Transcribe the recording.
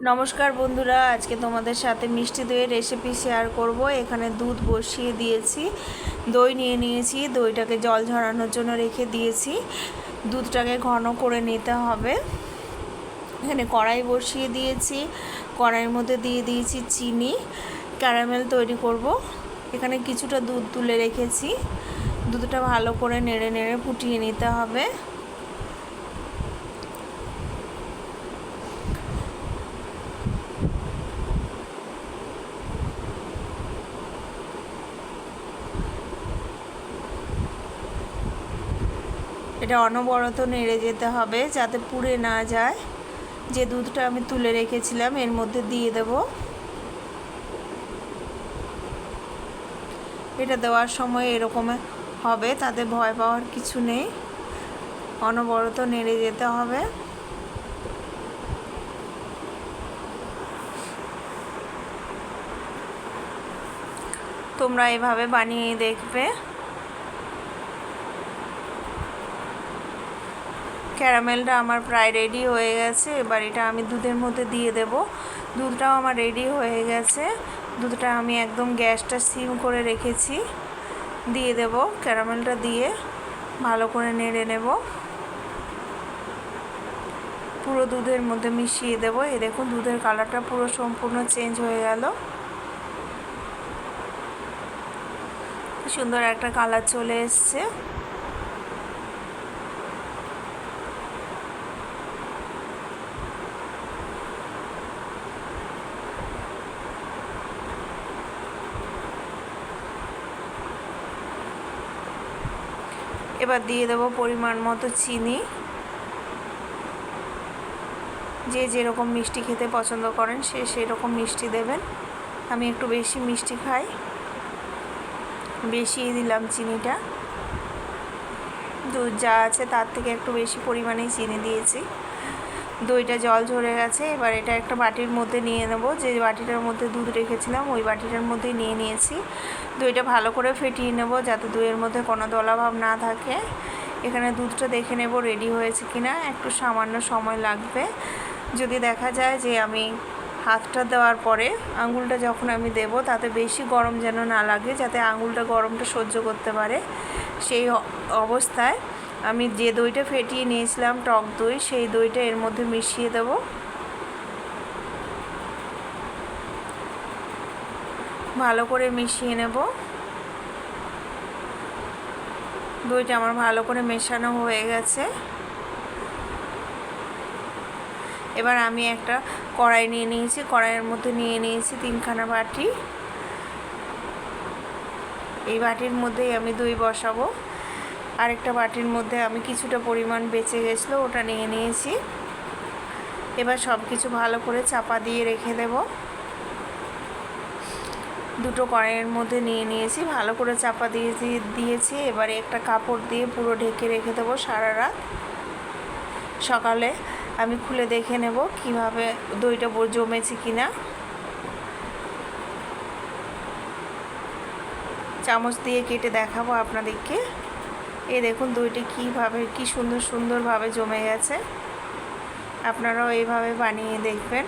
নমস্কার বন্ধুরা, আজকে তোমাদের সাথে মিষ্টি দইয়ের রেসিপি শেয়ার করব। এখানে দুধ বসিয়ে দিয়েছি, দই নিয়ে নিয়েছি, দইটাকে জল ঝরানোর জন্য রেখে দিয়েছি। দুধটাকে ঘন করে নিতে হবে। এখানে কড়াই বসিয়ে দিয়েছি, কড়াইয়ের মধ্যে দিয়ে দিয়েছি চিনি ক্যারামেল তৈরি করব। এখানে কিছুটা দুধ তুলে রেখেছি, দুধটা ভালো করে নেড়ে নেড়ে ফুটিয়ে নিতে হবে। এটা অনবরত নেড়ে যেতে হবে যাতে পুড়ে না যায়। যে দুধটা আমি তুলে রেখেছিলাম, এর মধ্যে দিয়ে দেব। এটা দেওয়ার সময় এরকম হবে, তাতে ভয় পাওয়ার কিছু নেই। অনবরত নেড়ে যেতে হবে। তোমরা এভাবে বানিয়ে দেখবে। ক্যারামেলটা আমার প্রায় রেডি হয়ে গেছে। এবার এটা আমি দুধের মধ্যে দিয়ে দেব। দুধটাও আমার রেডি হয়ে গেছে। দুধটা আমি একদম গ্যাসটা সিম করে রেখেছি। দিয়ে দেব ক্যারামেলটা দিয়ে। ভালো করে নেড়ে নেব। পুরো দুধের মধ্যে মিশিয়ে দেবো। এ দেখুন, দুধের কালারটা পুরো সম্পূর্ণ চেঞ্জ হয়ে গেল। সুন্দর একটা কালার চলে এসছে। এবার দিয়ে দেবো পরিমাণ মতো চিনি। যে যেরকম মিষ্টি খেতে পছন্দ করেন, সে সেরকম মিষ্টি দেবেন। আমি একটু বেশি মিষ্টি খাই। বেশি দিলাম চিনিটা। দুধ যা আছে তার থেকে একটু বেশি পরিমাণেই চিনি দিয়েছি। দইটা জল ঝরে গেছে, এবার এটা একটা বাটির মধ্যে নিয়ে নেব। যে বাটিটার মধ্যে দুধ রেখেছিলাম, ওই বাটিটার মধ্যেই নিয়ে নিয়েছি। দইটা ভালো করে ফেটিয়ে নেব যাতে দইয়ের মধ্যে কোনো দলাভাব না থাকে। এখানে দুধটা দেখে নেব রেডি হয়েছে কি না একটু সামান্য সময় লাগবে। যদি দেখা যায় যে আমি হাতটা দেওয়ার পরে আঙুলটা যখন আমি দেব, তাতে বেশি গরম যেন না লাগে, যাতে আঙুলটা গরমটা সহ্য করতে পারে। সেই অবস্থায় আমি যে দইটা ফেটিয়ে নিয়েছিলাম, টক দই, সেই দইটা এর মধ্যে মিশিয়ে দেব। ভালো করে মিশিয়ে নেব। দইটা আমার ভালো করে মেশানো হয়ে গেছে। এবার আমি একটা কড়াই নিয়ে নিয়েছি, কড়াইয়ের মধ্যে নিয়ে নিয়েছি তিনখানা বাটি। এই বাটির মধ্যেই আমি দই বসাবো। আরেকটা বাটির মধ্যে আমি কিছুটা পরিমাণ বেঁচে গেছিল, ওটা নিয়ে নিয়েছি। এবার সব কিছু ভালো করে চাপা দিয়ে রেখে দেব। দুটো কড়াইয়ের মধ্যে নিয়ে নিয়েছি, ভালো করে চাপা দিয়ে দিয়েছি। এবারে একটা কাপড় দিয়ে পুরো ঢেকে রেখে দেবো সারা রাত। সকালে আমি খুলে দেখে নেব কীভাবে দইটা জমেছে কিনা। চামচ দিয়ে কেটে দেখাবো আপনাদেরকে। এই দেখুন দুইটি কীভাবে কি সুন্দর সুন্দরভাবে জমে গেছে। আপনারাও এইভাবে বানিয়ে দেখবেন।